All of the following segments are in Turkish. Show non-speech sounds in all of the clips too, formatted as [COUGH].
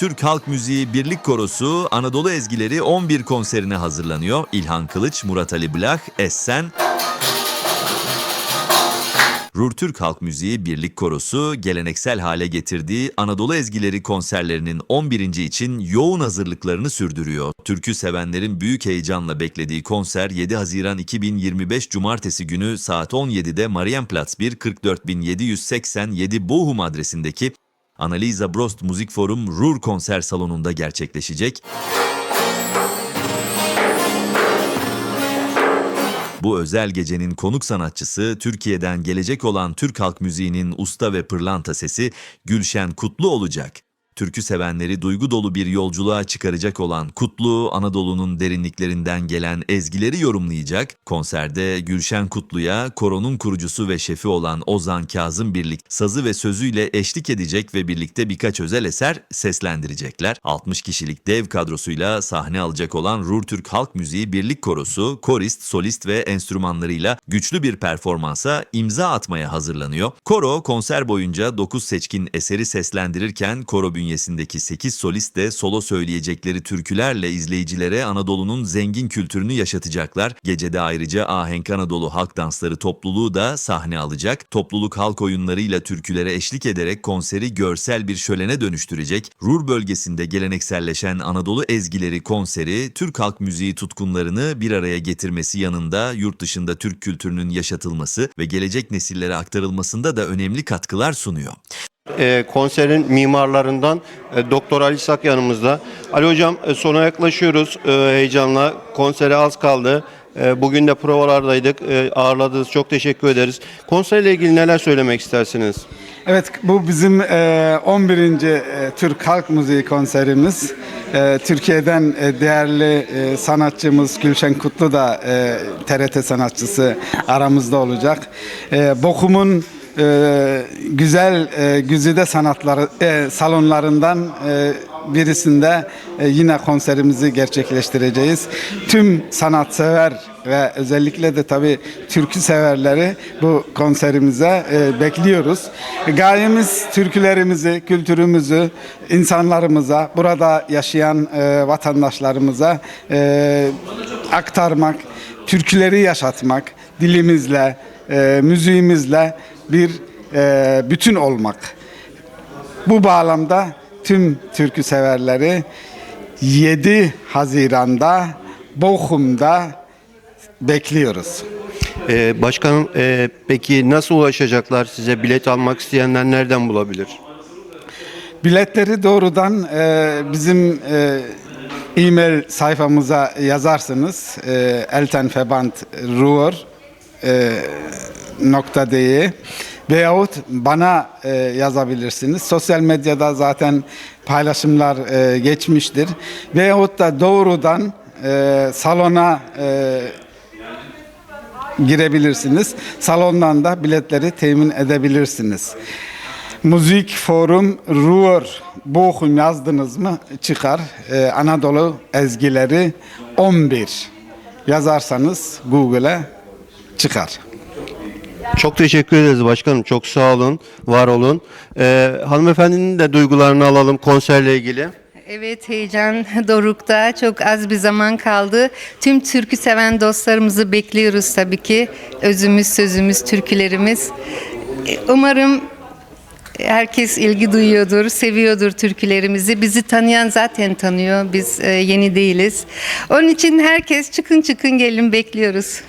Türk Halk Müziği Birlik Korosu Anadolu Ezgileri 11 konserine hazırlanıyor. İlhan Kılıç, Murat Ali Blah, Essen, Rurtürk Halk Müziği Birlik Korosu geleneksel hale getirdiği Anadolu Ezgileri konserlerinin 11. için yoğun hazırlıklarını sürdürüyor. Türkü sevenlerin büyük heyecanla beklediği konser 7 Haziran 2025 Cumartesi günü saat 17'de Marienplatz 1 44787 Bochum adresindeki Annalisa Brost Müzik Forum Ruhr konser salonunda gerçekleşecek. Bu özel gecenin konuk sanatçısı Türkiye'den gelecek olan Türk halk müziğinin usta ve pırlanta sesi Gülşen Kutlu olacak. Türkü sevenleri duygu dolu bir yolculuğa çıkaracak olan Kutlu, Anadolu'nun derinliklerinden gelen ezgileri yorumlayacak. Konserde Gülşen Kutlu'ya koronun kurucusu ve şefi olan Ozan Kazım Birlik sazı ve sözüyle eşlik edecek ve birlikte birkaç özel eser seslendirecekler. 60 kişilik dev kadrosuyla sahne alacak olan Rurtürk Halk Müziği Birlik Korosu, korist, solist ve enstrümanlarıyla güçlü bir performansa imza atmaya hazırlanıyor. Koro konser boyunca 9 seçkin eseri seslendirirken koro bünyesindeki 8 solist de solo söyleyecekleri türkülerle izleyicilere Anadolu'nun zengin kültürünü yaşatacaklar. Gecede ayrıca Ahenk Anadolu Halk Dansları topluluğu da sahne alacak. Topluluk halk oyunlarıyla türkülere eşlik ederek konseri görsel bir şölene dönüştürecek. Rur bölgesinde gelenekselleşen Anadolu ezgileri konseri Türk halk müziği tutkunlarını bir araya getirmesi yanında yurt dışında Türk kültürünün yaşatılması ve gelecek nesillere aktarılmasında da önemli katkılar sunuyor. E, konserin mimarlarından e, Doktor Ali Sak yanımızda. Ali Hocam e, sona yaklaşıyoruz heyecanla. Konsere az kaldı. Bugün de provalardaydık. Ağırladınız. Çok teşekkür ederiz. Konserle ilgili neler söylemek istersiniz? Evet bu bizim e, 11. e, Türk Halk Müziği konserimiz. Türkiye'den değerli sanatçımız Gülşen Kutlu da e, TRT sanatçısı aramızda olacak. Bochum'un e, güzel e, güzide sanatları e, salonlarından e, birisinde e, yine konserimizi gerçekleştireceğiz. Tüm sanatsever ve özellikle de tabii türkü severleri bu konserimize e, bekliyoruz. Gayemiz türkülerimizi, kültürümüzü insanlarımıza, burada yaşayan e, vatandaşlarımıza e, aktarmak, türküleri yaşatmak, dilimizle, e, müziğimizle bir e, bütün olmak. Bu bağlamda tüm türkü severleri 7 Haziran'da Bochum'da bekliyoruz. E, başkanım e, peki nasıl ulaşacaklar size? Bilet almak isteyenler nereden bulabilir? Biletleri doğrudan e, bizim e, e-mail sayfamıza yazarsınız. E, eltenverband.ruhr e, nokta de veyahut bana e, yazabilirsiniz. Sosyal medyada zaten paylaşımlar e, geçmiştir. Veyahut da doğrudan e, salona e, girebilirsiniz. Salondan da biletleri temin edebilirsiniz. Müzik Forum Ruhr Bochum yazdınız mı çıkar. Ee, Anadolu ezgileri 11 yazarsanız Google'e çıkar. Çok teşekkür ederiz başkanım. Çok sağ olun, var olun. E, hanımefendinin de duygularını alalım konserle ilgili. Evet heyecan [LAUGHS] dorukta çok az bir zaman kaldı. Tüm türkü seven dostlarımızı bekliyoruz tabii ki. Özümüz, sözümüz, türkülerimiz. E, Umarım herkes ilgi duyuyordur, seviyordur türkülerimizi. Bizi tanıyan zaten tanıyor. Biz e, yeni değiliz. Onun için herkes çıkın çıkın gelin bekliyoruz.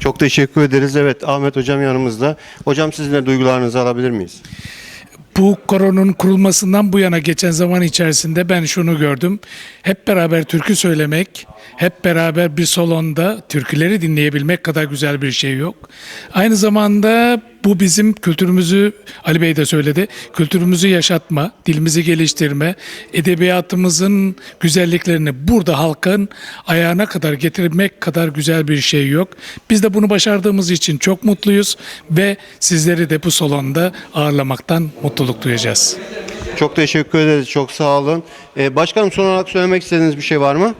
Çok teşekkür ederiz. Evet Ahmet hocam yanımızda. Hocam sizin de duygularınızı alabilir miyiz? Bu koronun kurulmasından bu yana geçen zaman içerisinde ben şunu gördüm. Hep beraber türkü söylemek, hep beraber bir salonda türküleri dinleyebilmek kadar güzel bir şey yok. Aynı zamanda bu bizim kültürümüzü, Ali Bey de söyledi, kültürümüzü yaşatma, dilimizi geliştirme, edebiyatımızın güzelliklerini burada halkın ayağına kadar getirmek kadar güzel bir şey yok. Biz de bunu başardığımız için çok mutluyuz ve sizleri de bu salonda ağırlamaktan mutluluk duyacağız. Çok teşekkür ederiz. Çok sağ olun. Ee, başkanım son olarak söylemek istediğiniz bir şey var mı?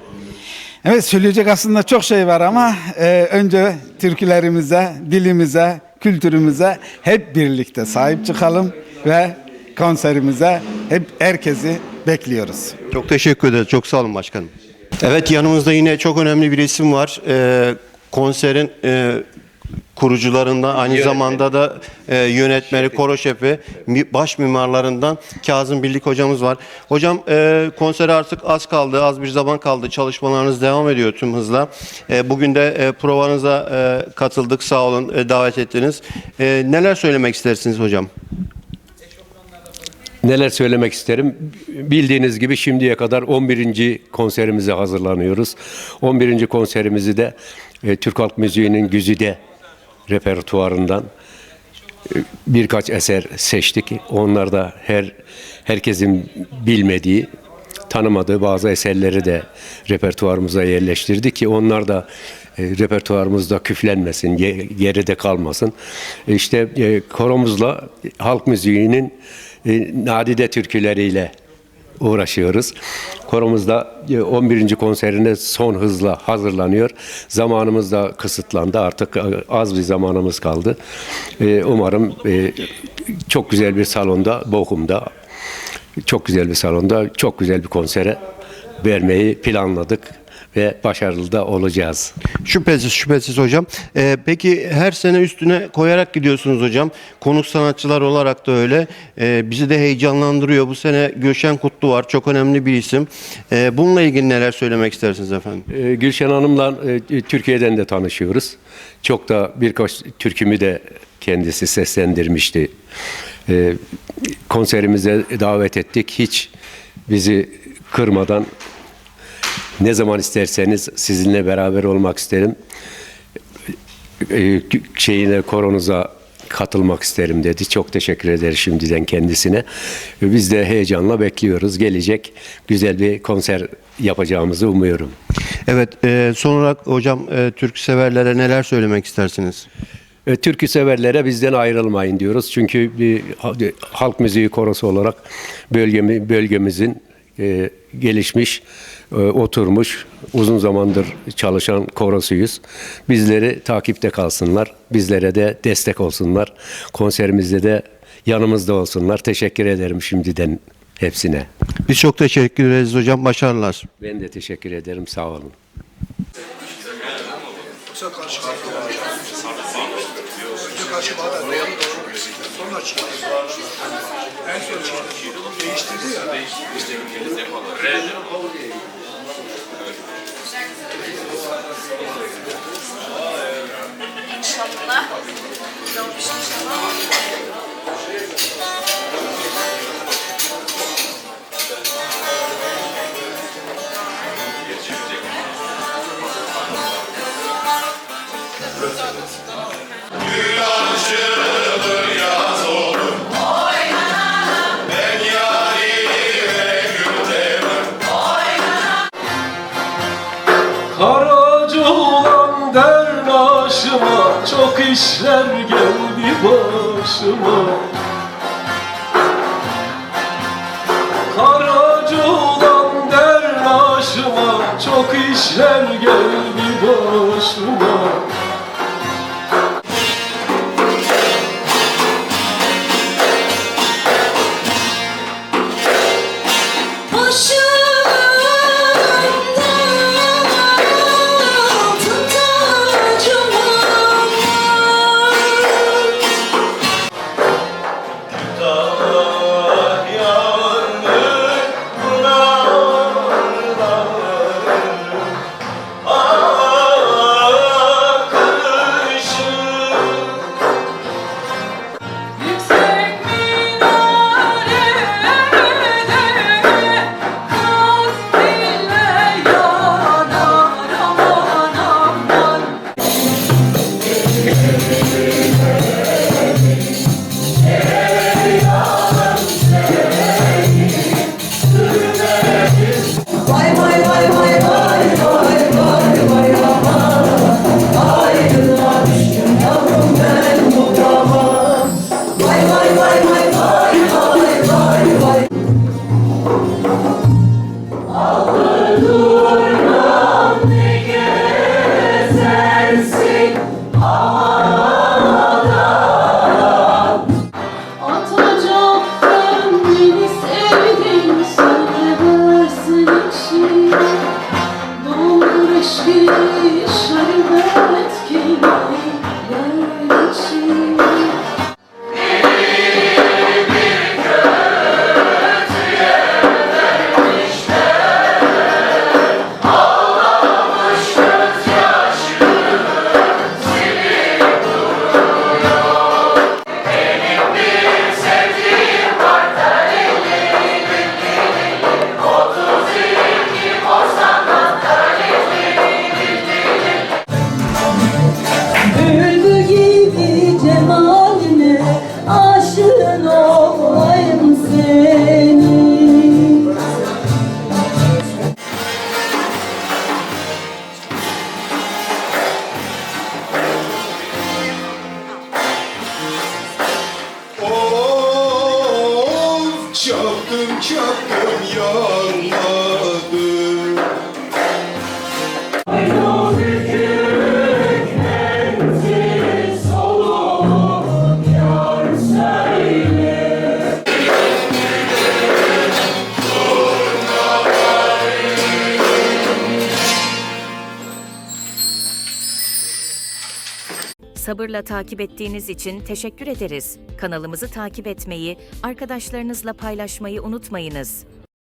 Evet söyleyecek aslında çok şey var ama e, önce türkülerimize, dilimize, kültürümüze hep birlikte sahip çıkalım ve konserimize hep herkesi bekliyoruz. Çok teşekkür ederiz. Çok sağ olun başkanım. Evet yanımızda yine çok önemli bir isim var. Ee, konserin e, kurucularından aynı zamanda da e, yönetmeni, koro şefi, mi- baş mimarlarından Kazım Birlik hocamız var. Hocam e, konsere artık az kaldı, az bir zaman kaldı. Çalışmalarınız devam ediyor tüm hızla. E, bugün de e, provanıza e, katıldık. Sağ olun e, davet ettiniz. E, neler söylemek istersiniz hocam? Neler söylemek isterim? Bildiğiniz gibi şimdiye kadar 11. konserimize hazırlanıyoruz. 11. konserimizi de e, Türk Halk Müziği'nin güzide repertuarından e, birkaç eser seçtik. Onlar da her herkesin bilmediği, tanımadığı bazı eserleri de repertuarımıza yerleştirdik ki onlar da e, repertuarımızda küflenmesin, ge- geride kalmasın. E, İşte e, koromuzla halk müziğinin nadide türküleriyle uğraşıyoruz. Koromuzda e, 11. konserine son hızla hazırlanıyor. Zamanımız da kısıtlandı. Artık e, az bir zamanımız kaldı. E, Umarım e, çok güzel bir salonda, Bochum'da çok güzel bir salonda, çok güzel bir konsere vermeyi planladık ve başarılı da olacağız. Şüphesiz şüphesiz hocam. Ee, peki her sene üstüne koyarak gidiyorsunuz hocam. Konuk sanatçılar olarak da öyle. Ee, bizi de heyecanlandırıyor. Bu sene Gülşen Kutlu var. Çok önemli bir isim. Ee, bununla ilgili neler söylemek istersiniz efendim? Ee, Gülşen Hanım'la e, Türkiye'den de tanışıyoruz. Çok da birkaç türkümü de kendisi seslendirmişti. Ee, konserimize davet ettik. Hiç bizi kırmadan ne zaman isterseniz sizinle beraber olmak isterim. Ee, şeyine koronuza katılmak isterim dedi. Çok teşekkür ederiz şimdiden kendisine. Biz de heyecanla bekliyoruz. Gelecek güzel bir konser yapacağımızı umuyorum. Evet e, son olarak hocam e, Türk severlere neler söylemek istersiniz? E, Türkü severlere bizden ayrılmayın diyoruz. Çünkü bir ha- halk müziği korosu olarak bölgemi, bölgemizin e, gelişmiş, oturmuş, uzun zamandır çalışan korosuyuz. Bizleri takipte kalsınlar, bizlere de destek olsunlar. Konserimizde de yanımızda olsunlar. Teşekkür ederim şimdiden hepsine. Biz çok teşekkür ederiz hocam. Başarılar. Ben de teşekkür ederim. Sağ olun. İnşallah. İnşallah. Başıma Çok işler geldi başıma shook. Sabırla takip ettiğiniz için teşekkür ederiz. Kanalımızı takip etmeyi, arkadaşlarınızla paylaşmayı unutmayınız.